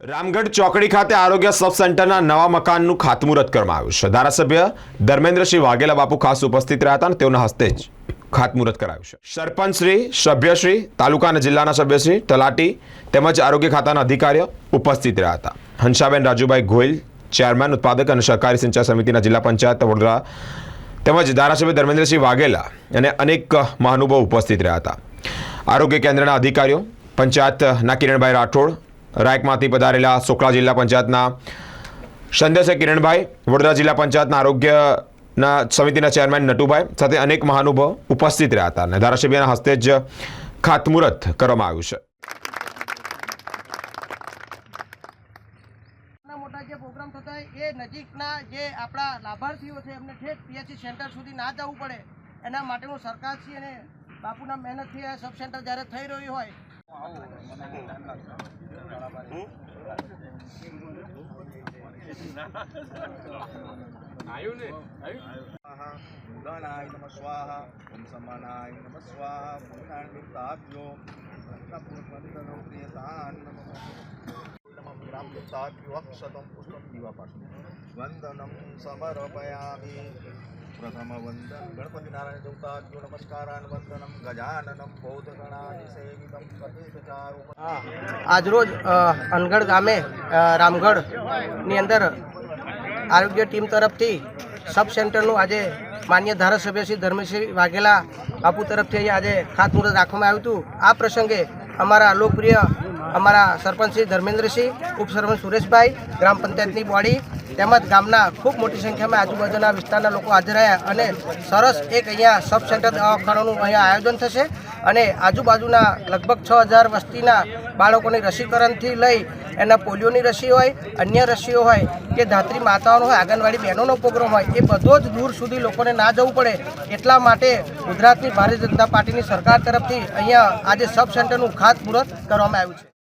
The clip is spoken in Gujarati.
રામગઢ ચોકડી ખાતે આરોગ્ય સબ સેન્ટરના નવા મકાનનું ખાતમુહૂર્ત કરવામાં આવ્યું છે. ધારાસભ્ય ધર્મેન્દ્રસિંહ વાઘેલા બાપુ ખાસ ઉપસ્થિત રહ્યા હતા અને તેઓના હસ્તે જ ખાતમુહૂર્ત કરાયું છે. સરપંચશ્રી સભ્યશ્રી તાલુકા અને જિલ્લાના સભ્યશ્રી તલાટી તેમજ આરોગ્ય ખાતાના અધિકારીઓ ઉપસ્થિત રહ્યા હતા. હંસાબેન રાજુભાઈ ગોયલ ચેરમેન, ઉત્પાદક અને સહકારી સિંચાઈ સમિતિના જિલ્લા પંચાયત વડોદરા તેમજ ધારાસભ્ય ધર્મેન્દ્રસિંહ વાઘેલા અને અનેક મહાનુભાવો ઉપસ્થિત રહ્યા હતા. આરોગ્ય કેન્દ્રના અધિકારીઓ, પંચાયતના કિરણભાઈ રાઠોડ રાયકમાંથી પધારેલા સોખલા જિલ્લા પંચાયતના સંદેશે કિરણભાઈ, વડોદરા જિલ્લા પંચાયતના આરોગ્યના સમિતિના ચેરમેન નટુભાઈ સાથે અનેક મહાનુભવ ઉપસ્થિત રહ્યા હતા અને ધારાસભ્યના હસ્તે જ ખાતમુહૂર્ત કરવામાં આવ્યું છે. જે પ્રોગ્રામ થતા એ નજીકના જે આપણા લાભાર્થીઓ છે, એમને ઠેઠ પીએચસી સેન્ટર સુધી ના જવું પડે. એના માટેનું સરકારશ્રી અને બાપુના મહેનતથી આ સબ સેન્ટર જ્યારે થઈ રહ્યું હોય આવ્યું ને ગણાય નમ સ્વાહા ઓમ સમાનાય નમ સ્વાહા પુણ્યાન આપજો प्राप्ताभ्यो अक्षतं पुष्पं दिवापास्तु वन्दनं समर्पयामि प्रथमवन्दनं गणपतिनारायण देवताभ्यो नमस्कारान् वन्दनं गजाननं बौद्धगणानि सेवितं कपितचारुपति આજરોજ અ, અનગઢ ગામે અ, રામગઢની અંદર આરોગ્ય ટીમ તરફથી સબ સેન્ટરનું આજે માન્ય ધારાસભ્ય શ્રી ધર્મેશ્રી વાઘેલા બાપુ તરફથી અહીંયા આજે ખાતમુહૂર્ત રાખવામાં આવ્યું હતું આ પ્રસંગે અમારા લોકપ્રિય અમારા સરપંચ શ્રી ધર્મેન્દ્રસિંહ ઉપસરપંચ સુરેશભાઈ, ગ્રામ પંચાયતની બોડી તેમજ ગામના ખૂબ મોટી સંખ્યામાં આજુબાજુના વિસ્તારના લોકો હાજર રહ્યા અને સરસ એક અહીંયા સબ સેન્ટર દવાખાનાનું અહીંયા આયોજન થશે અને આજુબાજુના લગભગ છ હજાર વસ્તીના બાળકોની રસીકરણથી લઈ એના પોલિયોની રસી હોય, અન્ય રસીઓ હોય કે ધાત્રી માતાઓનો હોય, આંગણવાડી બહેનોનો પ્રોગ્રામ હોય, એ બધો જ દૂર સુધી લોકોને ના જવું પડે એટલા માટે ગુજરાતની ભારતીય જનતા પાર્ટીની સરકાર તરફથી અહીંયા આજે સબ સેન્ટરનું ખાતમુહૂર્ત કરવામાં આવ્યું છે.